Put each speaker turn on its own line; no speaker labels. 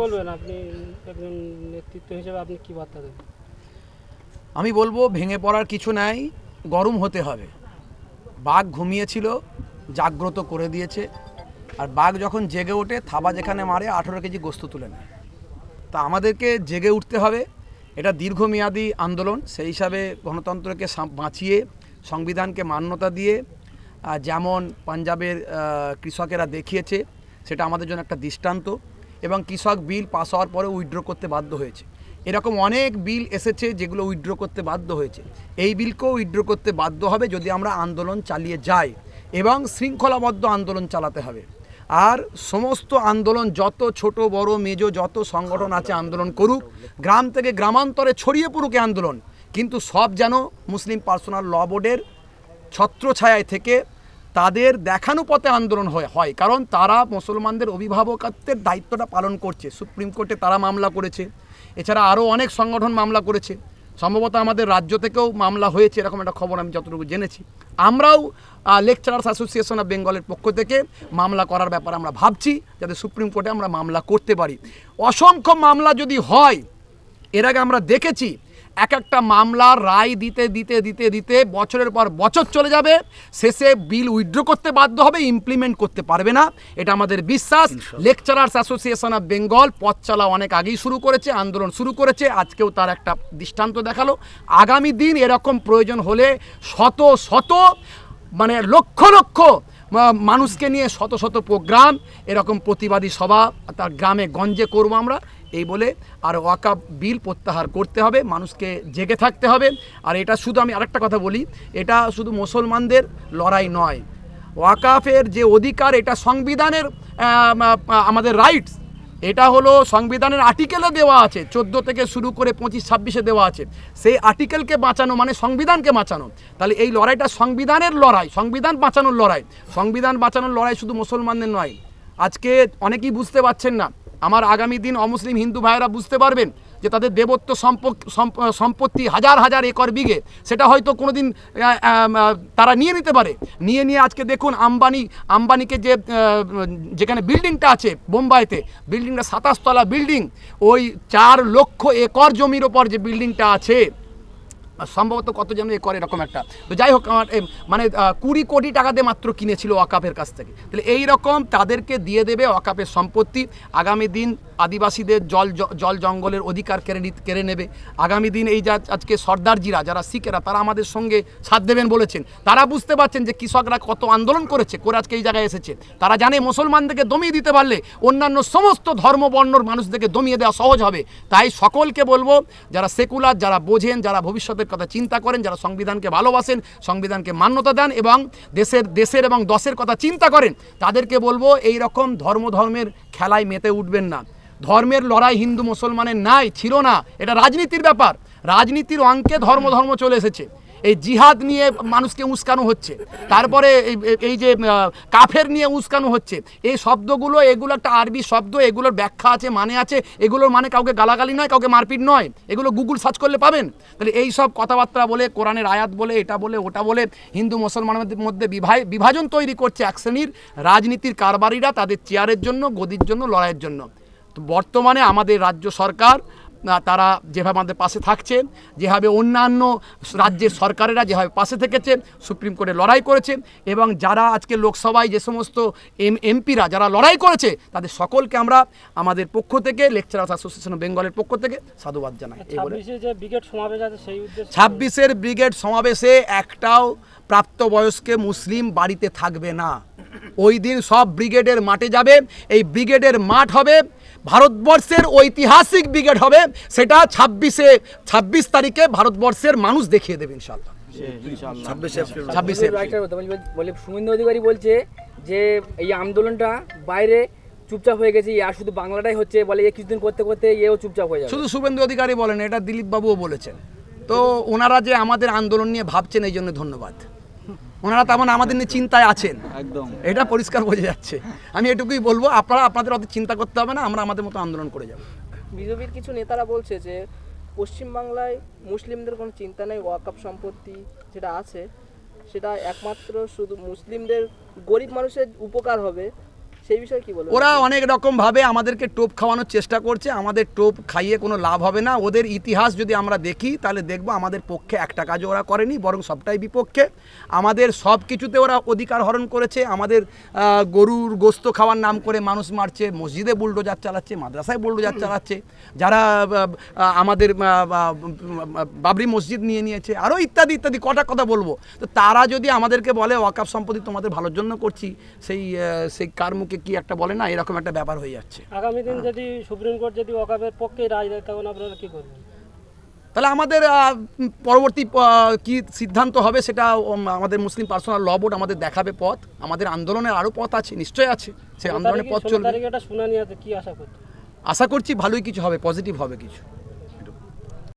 বলবেন? আপনি একজন নেতৃত্ব হিসেবে আপনি কি বার্তা দেবেন
আমি বলব, ভেঙে পড়ার কিছু নাই, গরম হতে হবে। বাঘ ঘুমিয়েছিল, জাগ্রত করে দিয়েছে। আর বাঘ যখন জেগে ওঠে, থাবা যেখানে মারে, আঠেরো কেজি গোস্ত তুলে নেয়। তা আমাদেরকে জেগে উঠতে হবে। এটা দীর্ঘমেয়াদী আন্দোলন। সেই হিসাবে গণতন্ত্রকে বাঁচিয়ে, সংবিধানকে মান্যতা দিয়ে যেমন পাঞ্জাবের কৃষকেরা দেখিয়েছে, সেটা আমাদের জন্য একটা দৃষ্টান্ত। এবং কৃষক বিল পাস হওয়ার পরে উইথড্র করতে বাধ্য হয়েছে। এরকম অনেক বিল এসেছে যেগুলো উইথড্র করতে বাধ্য হয়েছে। এই বিলকেও উইথড্র করতে বাধ্য হবে যদি আমরা আন্দোলন চালিয়ে যাই এবং শৃঙ্খলাবদ্ধ আন্দোলন চালাতে হবে। আর সমস্ত আন্দোলন যত ছোট, বড়, মেজো, যত সংগঠন আছে আন্দোলন করুক, গ্রাম থেকে গ্রামান্তরে ছড়িয়ে পড়ুক আন্দোলন, কিন্তু সব যেন মুসলিম পার্সোনাল ল বোর্ডের ছত্রছায়ায় থেকে তাদের দেখানো পথে আন্দোলন হয় হয়। কারণ তারা মুসলমানদের অভিভাবকত্বের দায়িত্বটা পালন করছে। সুপ্রিম কোর্টে তারা মামলা করেছে। এছাড়া আরও অনেক সংগঠন মামলা করেছে। সম্ভবত আমাদের রাজ্য থেকেও মামলা হয়েছে, এরকম একটা খবর আমি যতটুকু জেনেছি। আমরাও লেকচারার্স অ্যাসোসিয়েশন অফ বেঙ্গলের পক্ষ থেকে মামলা করার ব্যাপারে আমরা ভাবছি, যাতে সুপ্রিম কোর্টে আমরা মামলা করতে পারি। অসংখ্য মামলা যদি হয়, এর আগে আমরা দেখেছি এক একটা মামলার রায় দিতে দিতে দিতে দিতে বছরের পর বছর চলে যাবে। শেষে বিল উইথড্র করতে বাধ্য হবে ইমপ্লিমেন্ট করতে পারবে না। এটা আমাদের বিশ্বাস। লেকচারার্স অ্যাসোসিয়েশন অফ বেঙ্গল পথ চলা অনেক আগেই শুরু করেছে আন্দোলন শুরু করেছে আজকেও তার একটা দৃষ্টান্ত দেখাল। আগামী দিন এরকম প্রয়োজন হলে শত শত মানে লক্ষ লক্ষ মানুষকে নিয়ে শত শত প্রোগ্রাম এরকম প্রতিবাদী সভা তার গ্রামে গঞ্জে করব আমরা। এই বলে আর ওয়াকাপ বিল প্রত্যাহার করতে হবে, মানুষকে জেগে থাকতে হবে। আর এটা শুধু আমি আরেকটা কথা বলি, এটা শুধু মুসলমানদের লড়াই নয়। ওয়াকাফের যে অধিকার, এটা সংবিধানের আমাদের রাইটস এটা হলো সংবিধানের আর্টিকেলে দেওয়া আছে, চোদ্দ থেকে শুরু করে পঁচিশ, ছাব্বিশে দেওয়া আছে। সেই আর্টিকেলকে বাঁচানো মানে সংবিধানকে বাঁচানো। তাহলে এই লড়াইটা সংবিধানের লড়াই, সংবিধান বাঁচানোর লড়াই। সংবিধান বাঁচানোর লড়াই শুধু মুসলমানদের নয়। আজকে অনেকেই বুঝতে পারছেন না আমার আগামী দিন অমুসলিম হিন্দু ভাইয়েরা বুঝতে পারবেন যে তাদের দেবত্ব সম্প- সম্পত্তি হাজার হাজার একর বিঘে। সেটা হয়তো কোনোদিন আহ, আহ, তারা নিয়ে নিতে পারে। নিয়ে নিয়ে আজকে দেখুন আম্বানি আম্বানিকে যে যেখানে বিল্ডিংটা আছে বোম্বাইতে বিল্ডিংটা সাতাশতলা বিল্ডিং ওই চার লক্ষ একর জমির ওপর যে বিল্ডিংটা আছে সম্ভবত কত যেন এ করে এরকম একটা। তো যাই হোক, আমার মানে কুড়ি কোটি টাকা দিয়ে মাত্র কিনেছিল ওয়াকাপের কাছ থেকে। তাহলে এই রকম তাদেরকে দিয়ে দেবে ওয়াকাপের সম্পত্তি। আগামী দিন আদিবাসীদের জল জল জঙ্গলের অধিকার কেড়ে কেড়ে নেবে। আগামী দিন এই যা আজকে সর্দারজিরা, যারা শিখেরা, তারা আমাদের সঙ্গে সাথ দেবেন বলেছেন। তারা বুঝতে পারছেন যে কৃষকরা কত আন্দোলন করেছে, করে আজকে এই জায়গায় এসেছে। তারা জানে মুসলমানদেরকে দমিয়ে দিতে পারলে অন্যান্য সমস্ত ধর্ম, বর্ণর মানুষদেরকে দমিয়ে দেওয়া সহজ হবে। তাই সকলকে বলব, যারা সেকুলার, যারা বোঝেন, যারা ভবিষ্যতের কথা চিন্তা করেন, যারা সংবিধানকে ভালোবাসেন, সংবিধানকে মান্যতা দেন এবং দেশের দেশের এবং দশের কথা চিন্তা করেন, তাদেরকে বলব এই রকম ধর্ম ধর্মের খেলায় মেতে উঠবেন না। ধর্মের লড়াই হিন্দু মুসলমানের নাই ছিল না, এটা রাজনীতির ব্যাপার। রাজনীতির অঙ্কে ধর্ম ধর্ম চলে এসেছে। এই জিহাদ নিয়ে মানুষকে উস্কানো হচ্ছে। তারপরে এই- যে কাফের নিয়ে উস্কানো হচ্ছে। এই শব্দগুলো, এগুলো একটা আরবি শব্দ, এগুলোর ব্যাখ্যা আছে মানে আছে। এগুলোর মানে কাউকে গালাগালি নয়, কাউকে মারপিট নয়। এগুলো গুগল সার্চ করলে পাবেন। তাহলে এই সব কথাবার্তা বলে, কোরআনের আয়াত বলে, এটা বলে, ওটা বলে, হিন্দু মুসলমানদের মধ্যে বিভাজন তৈরি করছে এক শ্রেণির রাজনীতির কারবারিরা তাদের চেয়ারের জন্য, গদির জন্য, লড়াইয়ের জন্য। তো বর্তমানে আমাদের রাজ্য সরকার তারা যেভাবে আমাদের পাশে থাকছে যেভাবে অন্যান্য রাজ্যের সরকারেরা যেভাবে পাশে থেকেছে সুপ্রিম কোর্টে লড়াই করেছে এবং যারা আজকে লোকসভায় যে সমস্ত এম এমপিরা যারা লড়াই করেছে তাদের সকলকে আমরা আমাদের পক্ষ থেকে লেকচারার্স অ্যাসোসিয়েশন অফ বেঙ্গলের পক্ষ থেকে সাধুবাদ জানাই। ছাব্বিশের ব্রিগেড সমাবেশে একটাও প্রাপ্তবয়স্কে মুসলিম বাড়িতে থাকবে না। ওই দিন সব ব্রিগেডের মাঠে যাবে। এই ব্রিগেডের মাঠ হবে ভারতবর্ষের ঐতিহাসিক ব্রিগেড হবে সেটা ছাব্বিশে ছাব্বিশ তারিখে ভারতবর্ষের মানুষ দেখিয়ে দেবে ইনশাল্লাহ ছাব্বিশে
একটা কথা বলি বলে অধিকারী বলছে যে এই আন্দোলনটা বাইরে চুপচাপ হয়ে গেছে আর শুধু বাংলাটাই হচ্ছে বলে এ কিছুদিন করতে করতে এও চুপচাপ হয়ে যাবে।
শুধু শুভেন্দু অধিকারী বলেন এটা দিলীপ বাবুও বলেছেন। তো ওনারা যে আমাদের আন্দোলন নিয়ে ভাবছেন এই জন্য ধন্যবাদ। ওনারা তেমন আমাদের নিয়ে চিন্তায় আছেন।
একদম।
এটা পরিষ্কার বোঝা যাচ্ছে। আমি এটুকুই বলব আপনারা আপনাদের অত চিন্তা করতে হবে না আমরা আমাদের মতো আন্দোলন করে যাব।
বিজেপির কিছু নেতারা বলছে যে পশ্চিমবাংলায় মুসলিমদের কোনো চিন্তা নেই ওয়াকাপ সম্পত্তি যেটা আছে সেটা একমাত্র শুধু মুসলিমদের গরিব মানুষের উপকার হবে সেই বিষয়ে কি বলবেন?
ওরা অনেক রকম ভাবে আমাদেরকে টোপ খাওয়ানোর চেষ্টা করছে আমাদের টোপ খাইয়ে কোনো লাভ হবে না। ওদের ইতিহাস যদি আমরা দেখি তাহলে দেখব আমাদের পক্ষে একটা কাজও ওরা করেনি বরং সবটাই বিপক্ষে। আমাদের সব কিছুতে ওরা অধিকার হরণ করেছে আমাদের গরুর গোস্ত খাওয়ার নাম করে মানুষ মারছে মসজিদে বুলডোজার চালাচ্ছে মাদ্রাসায় বুলডোজার চালাচ্ছে যারা আমাদের বাবরি মসজিদ নিয়ে নিয়েছে আরও ইত্যাদি ইত্যাদি কটা কথা বলব। তো তারা যদি আমাদেরকে বলে ওয়াকাফ সম্পত্তি তোমাদের ভালোর জন্য করছি সেই সেই কার মুখে কি একটা বলে না এরকম একটা ব্যাপার হয়ে যাচ্ছে।
আগামী দিন যদি সুপ্রিম কোর্ট যদি ওয়াকাবের পক্ষে রায় দেয় তখন আপনারা কি করবেন?
তাহলে আমাদের পরবর্তী কি সিদ্ধান্ত হবে সেটা আমাদের মুসলিম পার্সোনাল ল বোর্ড আমাদের দেখাবে পথ। আমাদের আন্দোলনের আরও পথ আছে নিশ্চয়ই আছে সেই আন্দোলনের পথ চলবে। আশা করছি ভালোই কিছু হবে পজিটিভ হবে কিছু।